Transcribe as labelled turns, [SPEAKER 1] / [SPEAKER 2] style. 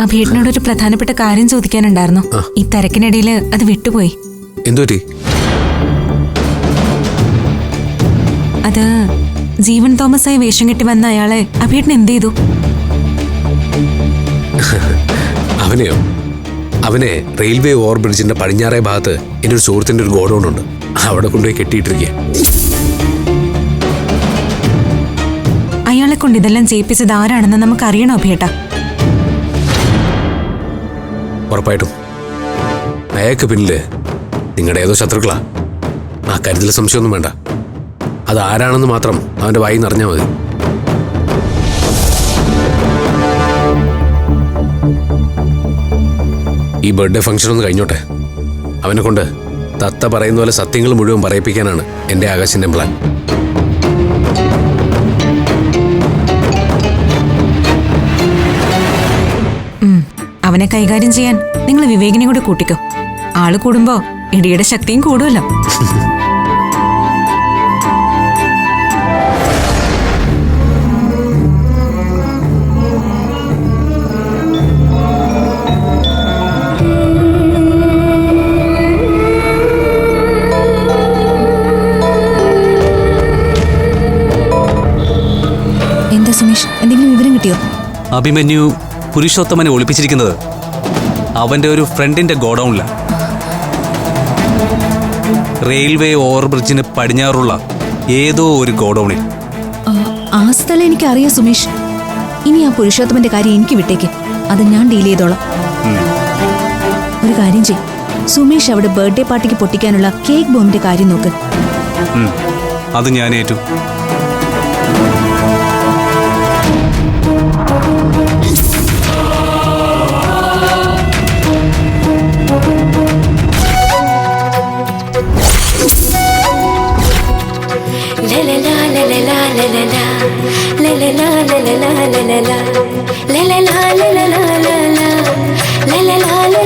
[SPEAKER 1] അഭിയേട്ടനോട് ഒരു പ്രധാനപ്പെട്ട കാര്യം ചോദിക്കാനുണ്ടായിരുന്നു. ഈ തിരക്കിനിടയിൽ അത് വിട്ടുപോയി.
[SPEAKER 2] എന്തോറ്റി
[SPEAKER 1] അത് ജീവൻ തോമസായി വേഷം കെട്ടി വന്ന അയാളെ അഭിയേട്ടൻ എന്ത് ചെയ്തു?
[SPEAKER 2] അവനെയോ? അവനെ റെയിൽവേ ഓവർ ബ്രിഡ്ജിന്റെ പടിഞ്ഞാറേ ഭാഗത്ത് എന്റെ ഒരു സുഹൃത്തിന്റെ ഒരു ഗോഡൗൺ ഉണ്ട് അവിടെ കൊണ്ടുപോയി കെട്ടിയിട്ടിരിക്കുക
[SPEAKER 1] അയാളെ കൊണ്ട് ഇതെല്ലാം ചെയ്യിപ്പിച്ചത് ആരാണെന്ന് നമുക്ക് അറിയണോ അഭിയേട്ട?
[SPEAKER 2] ഉറപ്പായിട്ടും. അയാൾക്ക് പിന്നിൽ നിങ്ങളുടെ ഏതോ ശത്രുക്കളാ. ആ കാര്യത്തിൽ സംശയമൊന്നും വേണ്ട. അത് ആരാണെന്ന് മാത്രം അവന്റെ വായി നിറഞ്ഞാൽ മതി. ഈ ബർത്ത്ഡേ ഫംഗ്ഷൻ ഒന്ന് കഴിഞ്ഞോട്ടെ? അവനെ കൊണ്ട് തത്ത പറയുന്ന പോലെ സത്യങ്ങൾ മുഴുവൻ പറയിപ്പിക്കാനാണ് എന്റെ ആകാശിന്റെ പ്ലാൻ.
[SPEAKER 1] ഉം. അവനെ കൈകാര്യം ചെയ്യാൻ നിങ്ങൾ വിവേകിനെ കൂടെ കൂട്ടിക്കോ. ആൾ കൂടുമ്പോ ഇടിയുടെ ശക്തിയും കൂടുമല്ലോ
[SPEAKER 3] എന്താ കിട്ടിയോ?
[SPEAKER 4] അഭിമന്യു പുരുഷോത്തമനെ ഒളിപ്പിച്ചിരിക്കുന്നത് അവന്റെ ഒരു ഫ്രണ്ടിന്റെ ഗോഡൗണിലാണ് റെയിൽവേ ഓവർബ്രിഡ്ജിന് പടിഞ്ഞാറുള്ള ഏതോ ഒരു ഗോഡൗണിൽ.
[SPEAKER 3] ആ, സ്ഥലം എനിക്ക് അറിയാം സുമേഷ്. ഇനി ആ പുരുഷോത്തമന്റെ കാര്യം എനിക്ക് വിട്ടേക്ക്. അത് ഞാൻ ഡീൽ ചെയ്തോളാം. ഒരു കാര്യം ചെയ് സുമേഷ് അവിടെ ബർത്ത്ഡേ പാർട്ടിക്ക് പൊട്ടിക്കാനുള്ള കേക്ക് ബോംബിന്റെ കാര്യം നോക്ക്.
[SPEAKER 4] അത് ഞാൻ ഏറ്റു.
[SPEAKER 5] la la la la la